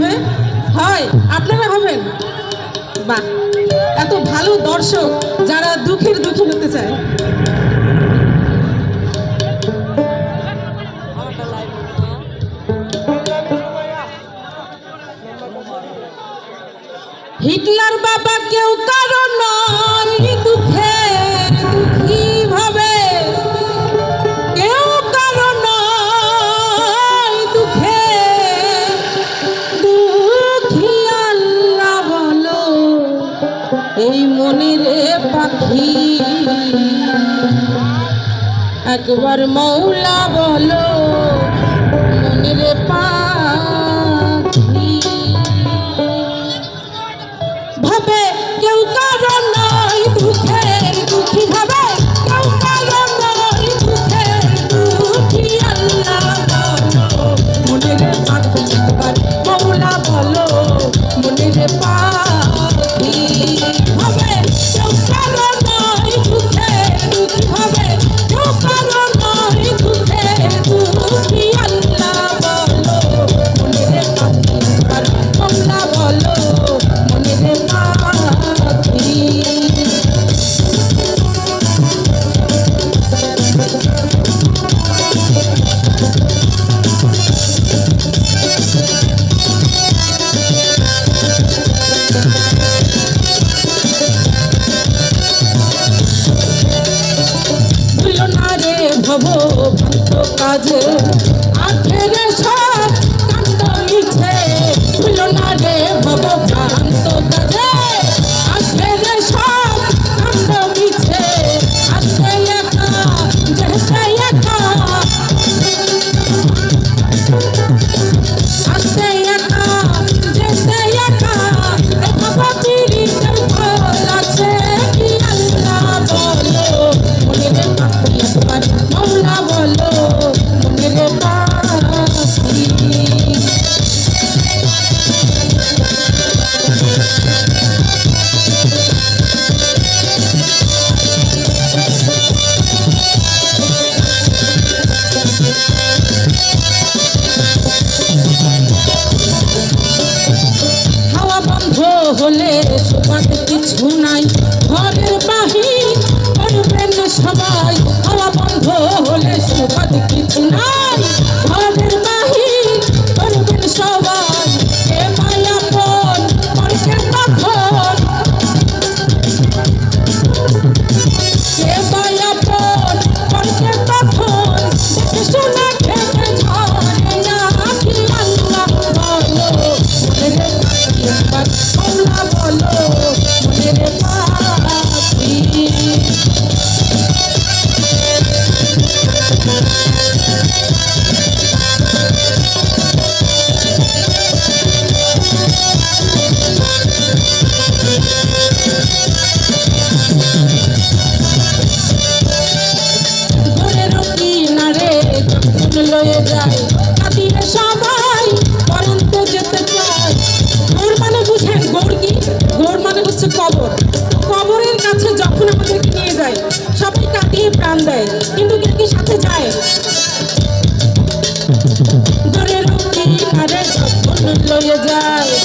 হবে? হয়, আপনারা হবেন। বাহ, এত ভালো দর্শক যারা দুঃখের দুঃখী হতে চায়। হিটলার বাবা কেউ কারও একবার মৌলা বলো মনির পাখি। ভাবে কেউ কারণ হব ভ্রান্ত কাজে। আখের সব কান্ড মিছে ভুলো না বলে তোমার কিছু নাই। যায়। দূরে লয়ে যায়।